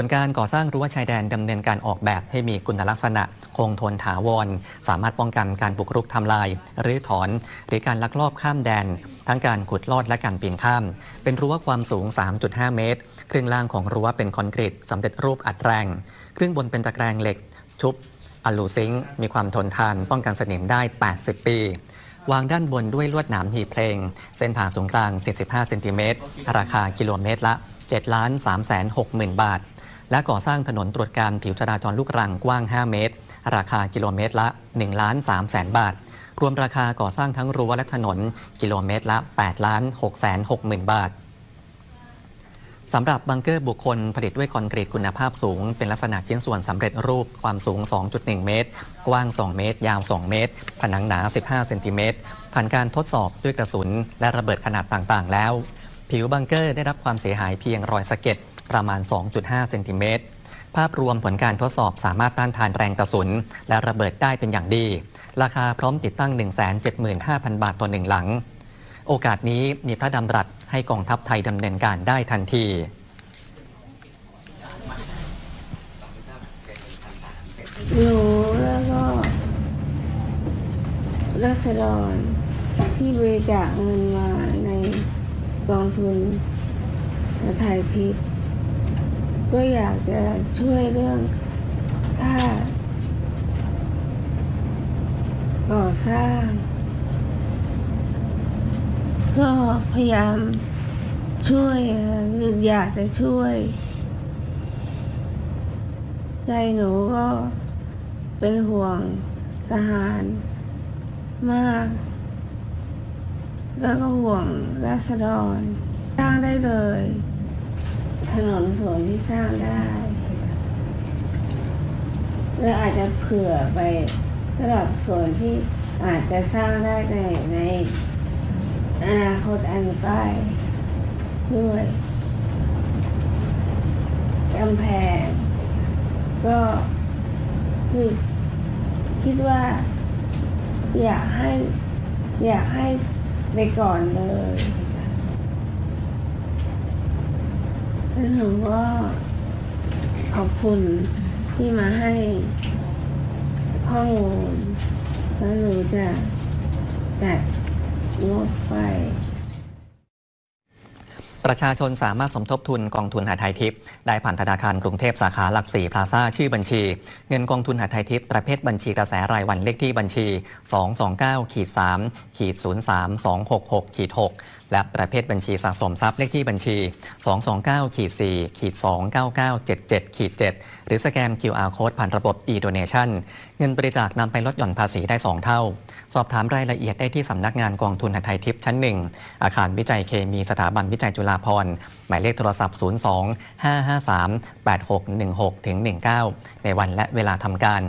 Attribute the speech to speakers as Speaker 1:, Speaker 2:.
Speaker 1: ส่วนการก่อสร้างรั้วชายแดนดำเนินการออกแบบให้มีคุณลักษณะ คงทนถาวร สามารถป้องกันการบุกรุกทำลาย หรือถอน หรือการลักลอบข้ามแดน ทั้งการขุดลอดและการปีนข้าม เป็นรั้วความสูง 3.5 เมตร ครึ่งล่างของรั้วเป็นคอนกรีตสำเร็จรูปอัดแรง ครึ่งบนเป็นตะแกรงเหล็ก ชุบอลูซิงมีความทนทาน ป้องกันสนิมได้ 80 ปีวางด้านบนด้วยลวดหนามหีเพลง เส้นผ่าศูนย์กลาง45เซนติเมตร ราคากิโลเมตรละ7ล้าน3แสน6หมื่นบาท และก่อสร้างถนนตรวจการผิวจราจรลูกรังกว้าง 5 เมตร ราคากิโลเมตรละ1ล้าน3แสนบาท รวมราคาก่อสร้างทั้งรั้วและถนนกิโลเมตรละ8ล้าน6แสน6หมื่นบาทสำหรับบังเกอร์บุคคลผลิตด้วยคอนกรีตคุณภาพสูง เป็นลักษณะชิ้นส่วนสำเร็จรูปความสูง 2.1 เมตร กว้าง 2 เมตร ยาว 2 เมตร ผนังหนา 15 เซนติเมตร ผ่านการทดสอบด้วยกระสุน และระเบิดขนาดต่างๆ แล้ว ผิวบังเกอร์ได้รับความเสียหายเพียงรอยสะเก็ด ประมาณ 2.5 เซนติเมตร ภาพรวมผลการทดสอบสามารถต้านทานแรงกระสุน และระเบิดได้เป็นอย่างดี ราคาพร้อมติดตั้ง 175,000 บาทต่อหนึ่งหลัง โอกาสนี้มีพระดำรัสให้กองทัพไทยดำเนินการได้ทันที
Speaker 2: หนูแล้วก็รัษฎรที่บริจาคเงินมาในกองทุนไทยทิพย์ ก็อยากจะช่วยเรื่องค่าก่อสร้าง ก็พยายามช่วยออยากจะช่วย ใจหนูก็เป็นห่วงทหารมาก แล้วก็ห่วงราษฎรสร้างได้เลย ถนนส่วนที่สร้างได้ และอาจจะเผื่อไปสำหรับส่วนที่อาจจะสร้างได้ในในอนาคตอันใกล้ด้วยกำแพงก็คือคิดว่า อยากให้ อยากให้ไปก่อนเลย แล้วหนูก็ขอบคุณที่มาให้ข้อมูลแล้วหนูจะจัดงบไป
Speaker 1: ประชาชนสามารถสมทบทุนกองทุนหาไทยทิพย์ได้ผ่านธนาคารกรุงเทพสาขาหลักสี่พลาซ่าชื่อบัญชี เงินกองทุนหาไทยทิพย์ประเภทบัญชีกระแสรายวันเลขที่บัญชี 229ขีด3ขีด03266ขีด6และประเภทบัญชีสะสมทรัพย์เลขที่บัญชี 229ขีด4ขีด29977ขีด7หรือสแกน QR Code ผ่านระบบ e-donation เงินบริจาคนำไปลดหย่อนภาษีได้ 2 เท่า สอบถามรายละเอียดได้ที่สำนักงานกองทุนหาไทยทิพย์ชั้น1อาคารวิจัยเคมีสถาบันวิจัยจุฬาพร หมายเลขโทรศัพท์ 02 553 8616 ถึง 19 ในวันและเวลาทำการ